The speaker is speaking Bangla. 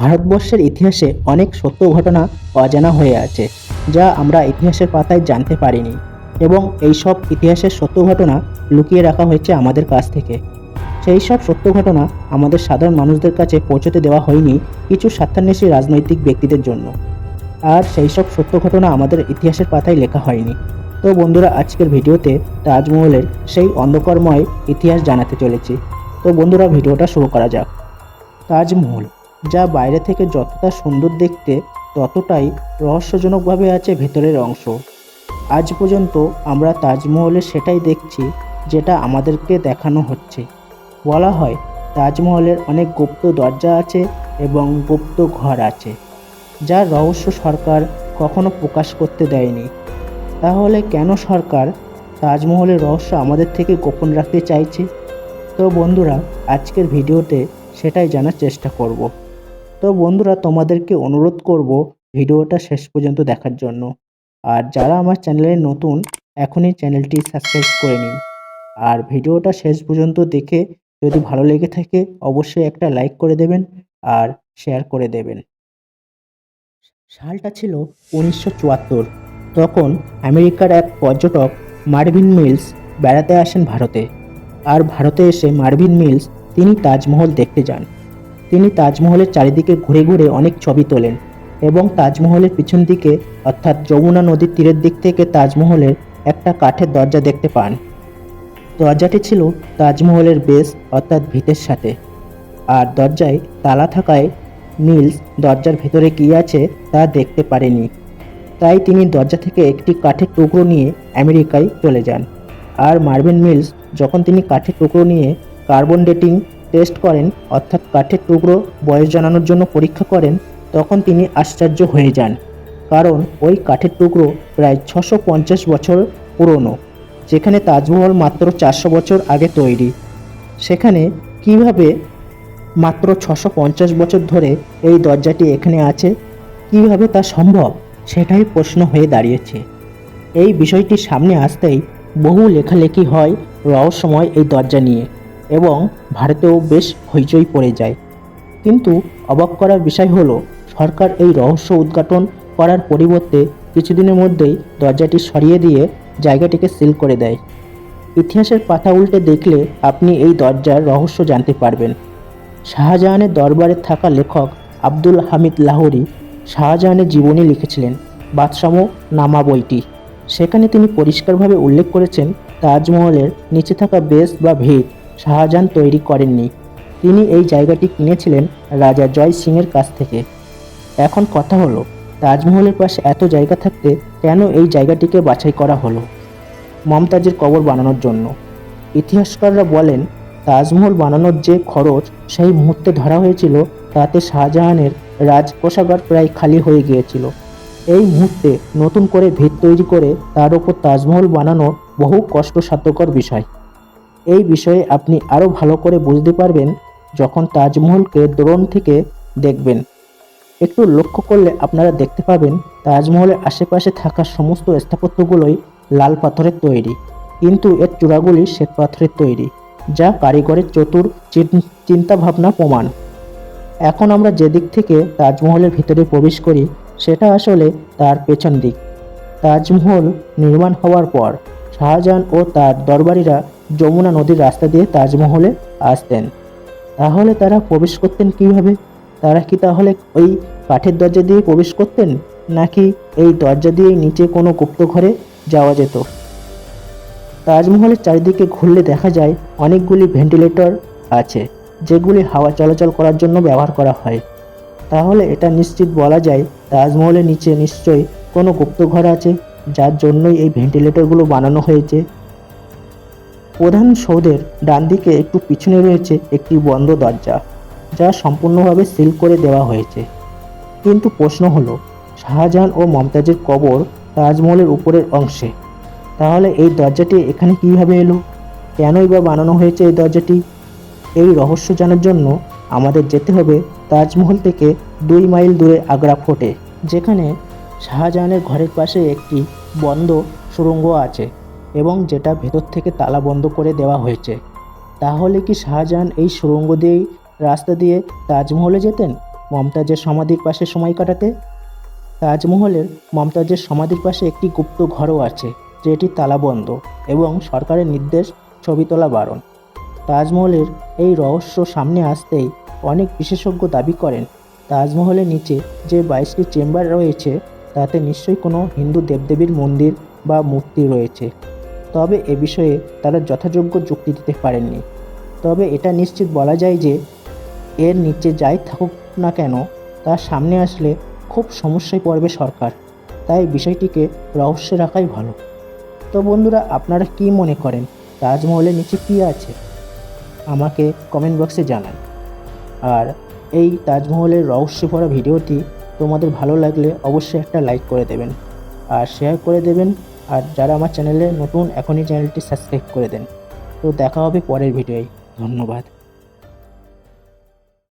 ভারতবর্ষের ইতিহাসে অনেক সত্য ঘটনা অজানা হয়ে আছে, যা আমরা ইতিহাসের পাতায় জানতে পারিনি এবং এই সব ইতিহাসের সত্য ঘটনা লুকিয়ে রাখা হয়েছে আমাদের কাছ থেকে। সেই সব সত্য ঘটনা আমাদের সাধারণ মানুষদের কাছে পৌঁছতে দেওয়া হয়নি কিছু স্বার্থান্বেষী রাজনৈতিক ব্যক্তিদের জন্য। আর সেই সব সত্য ঘটনা আমাদের ইতিহাসের পাতায় লেখা হয়নি। তো বন্ধুরা, আজকের ভিডিওতে তাজমহলের সেই অন্ধকারময় ইতিহাস জানাতে চলেছি। তো বন্ধুরা, ভিডিওটা শুরু করা যাক। তাজমহল। যা বাইরে থেকে যতটা সুন্দর দেখতে, ততটাই রহস্যজনকভাবে আছে ভেতরের অংশ। আজ পর্যন্ত আমরা তাজমহলে সেটাই দেখছি, যেটা আমাদেরকে দেখানো হচ্ছে। বলা হয়, তাজমহলের অনেক গুপ্ত দরজা আছে এবং গুপ্ত ঘর আছে যার রহস্য সরকার কখনো প্রকাশ করতে দেয়নি। তাহলে কেন সরকার তাজমহলের রহস্য আমাদের থেকে গোপন রাখতে চাইছে? তো বন্ধুরা, আজকের ভিডিওতে সেটাই জানার চেষ্টা করব। তো বন্ধুরা, তোমাদেরকে অনুরোধ করব ভিডিওটা শেষ পর্যন্ত দেখার জন্য। আর যারা আমার চ্যানেলে নতুন, এখনই চ্যানেলটি সাবস্ক্রাইব করে নিন। আর ভিডিওটা শেষ পর্যন্ত দেখে যদি ভালো লেগে থাকে, অবশ্যই একটা লাইক করে দেবেন আর শেয়ার করে দেবেন। সালটা ছিল উনিশশো চুয়াত্তর। তখন আমেরিকার এক পর্যটক মার্ভিন মিলস বেড়াতে আসেন ভারতে। আর ভারতে এসে মার্ভিন মিলস, তিনি তাজমহল দেখতে যান। তিনি তাজমহলের চারিদিকে ঘুরে ঘুরে অনেক ছবি তোলেন এবং তাজমহলের পিছন দিকে, অর্থাৎ যমুনা নদীর তীরের দিক থেকে তাজমহলের একটা কাঠের দরজা দেখতে পান। দরজাটি ছিল তাজমহলের বেস, অর্থাৎ ভিতের সাথে। আর দরজায় তালা থাকায় মিলস দরজার ভেতরে কী আছে তা দেখতে পারেনি। তাই তিনি দরজা থেকে একটি কাঠের টুকরো নিয়ে আমেরিকায় চলে যান। আর মার্ভিন মিলস, যখন তিনি কাঠের টুকরো নিয়ে কার্বন ডেটিং টেস্ট করেন, অর্থাৎ কাঠের টুকরো বয়স জানানোর জন্য পরীক্ষা করেন, তখন তিনি আশ্চর্য হয়ে যান। কারণ ওই কাঠের টুকরো প্রায় ছশো পঞ্চাশ বছর পুরনো, যেখানে তাজমহল মাত্র চারশো বছর আগে তৈরি। সেখানে কীভাবে মাত্র ছশো পঞ্চাশ বছর ধরে এই দরজাটি এখানে আছে, কীভাবে তা সম্ভব, সেটাই প্রশ্ন হয়ে দাঁড়িয়েছে। এই বিষয়টি সামনে আসতেই বহু লেখালেখি হয় রহস্যময় এই দরজা নিয়ে এবং ভারতেও বেশ হইচই পড়ে যায়। কিন্তু অবাক করার বিষয় হলো, সরকার এই রহস্য উদ্ঘাটন করার পরিবর্তে কিছুদিনের মধ্যেই দরজাটি সরিয়ে দিয়ে জায়গাটিকে সিল করে দেয়। ইতিহাসের পাতা উল্টে দেখলে আপনি এই দরজার রহস্য জানতে পারবেন। শাহজাহানের দরবারে থাকা লেখক আব্দুল হামিদ লাহোরি শাহজাহানের জীবনী লিখেছিলেন, বাদশাহ নামা বইটি। সেখানে তিনি পরিষ্কারভাবে উল্লেখ করেছেন, তাজমহলের নিচে থাকা বেস বা ভিত শাহজাহান তৈরি করেননি। তিনি এই জায়গাটি কিনেছিলেন রাজা জয় সিংয়ের কাছ থেকে। এখন কথা হলো, তাজমহলের পাশে এত জায়গা থাকতে কেন এই জায়গাটিকে বাছাই করা হলো? মমতাজের কবর বানানোর জন্য। ইতিহাসকাররা বলেন, তাজমহল বানানোর যে খরচ সেই মুহূর্তে ধরা হয়েছিল, তাতে শাহজাহানের রাজকোষাগার প্রায় খালি হয়ে গিয়েছিল। এই মুহূর্তে নতুন করে ভিত তৈরি করে তার উপর তাজমহল বানানো বহু কষ্টসাধ্যকর বিষয়। এই বিষয়ে আপনি আরও ভালো করে বুঝতে পারবেন যখন তাজমহলকে দ্রোণ থেকে দেখবেন। একটু লক্ষ্য করলে আপনারা দেখতে পাবেন, তাজমহলের আশেপাশে থাকা সমস্ত স্থাপত্যগুলোই লাল পাথরের তৈরি, কিন্তু এর চূড়াগুলি শ্বেত পাথরের তৈরি, যা কারিগরের চতুর চিন- চিন্তাভাবনা প্রমাণ। এখন আমরা যে দিক থেকে তাজমহলের ভিতরে প্রবেশ করি, সেটা আসলে তার পেছন দিক। তাজমহল নির্মাণ হওয়ার পর শাহজাহান ও তার দরবারিরা যমুনা নদীর রাস্তা দিয়ে তাজমহলে আসতেন। তাহলে তারা প্রবেশ করতেন কীভাবে? তারা কি তাহলে ওই কাঠের দরজা দিয়ে প্রবেশ করতেন? নাকি এই দরজা দিয়ে নিচে কোনো গুপ্ত ঘরে যাওয়া যেত? তাজমহলের চারিদিকে ঘুরলে দেখা যায় অনেকগুলি ভেন্টিলেটর আছে, যেগুলি হাওয়া চলাচল করার জন্য ব্যবহার করা হয়। তাহলে এটা নিশ্চিত বলা যায় তাজমহলের নিচে নিশ্চয়ই কোনো গুপ্তঘর আছে, যার জন্যই এই ভেন্টিলেটরগুলো বানানো হয়েছে। প্রধান সৌধের ডান দিকে একটু পিছনে রয়েছে একটি বন্ধ দরজা, যা সম্পূর্ণভাবে সিল করে দেওয়া হয়েছে। কিন্তু প্রশ্ন হলো, শাহজাহান ও মমতাজের কবর তাজমহলের উপরের অংশে। তাহলে এই দরজাটি এখানে কীভাবে এলো? কেনই বা বানানো হয়েছে এই দরজাটি? এই রহস্য জানার জন্য আমাদের যেতে হবে তাজমহল থেকে দুই মাইল দূরে আগ্রা ফোর্টে, যেখানে শাহজাহানের ঘরের পাশে একটি বন্ধ সুড়ঙ্গ আছে। এবং যেটা ভেতর থেকে তালা বন্ধ করে দেওয়া হয়েছে। তাহলে কি শাহজাহান এই সুড়ঙ্গ দিয়েই রাস্তা দিয়ে তাজমহলে যেতেন? মমতাজের সমাধির পাশে সময় কাটাতে? তাজমহলের মমতাজের সমাধির পাশে একটি গুপ্ত ঘরও আছে, যেটি তালাবন্ধ এবং সরকারের নির্দেশ ছবি তোলা বারণ। তাজমহলের এই রহস্য সামনে আসতেই অনেক বিশেষজ্ঞ দাবি করেন, তাজমহলের নিচে যে বাইশটি চেম্বার রয়েছে, তাতে নিশ্চয়ই কোনো হিন্দু দেবদেবীর মন্দির বা মূর্তি রয়েছে। তবে এ বিষয়ে তারা যথাযোগ্য যুক্তি দিতে পারেননি। তবে এটা নিশ্চিত বলা যায় যে, এর নিচে যাই থাকুক না কেন তার সামনে আসলে খুব সমস্যায় পড়বে সরকার। তাই বিষয়টিকে রহস্য রাখাই ভালো। তো বন্ধুরা, আপনারা কি মনে করেন? তাজমহলের নিচে কী আছে? আমাকে কমেন্ট বক্সে জানান। আর এই তাজমহলের রহস্য ভরা ভিডিওটি তোমাদের ভালো লাগলে অবশ্যই একটা লাইক করে দেবেন। আর শেয়ার করে দেবেন আর যারা আমার চ্যানেলে নতুন, এখনই চ্যানেলটি সাবস্ক্রাইব করে দেন। তো দেখা হবে পরের ভিডিওয়। ধন্যবাদ।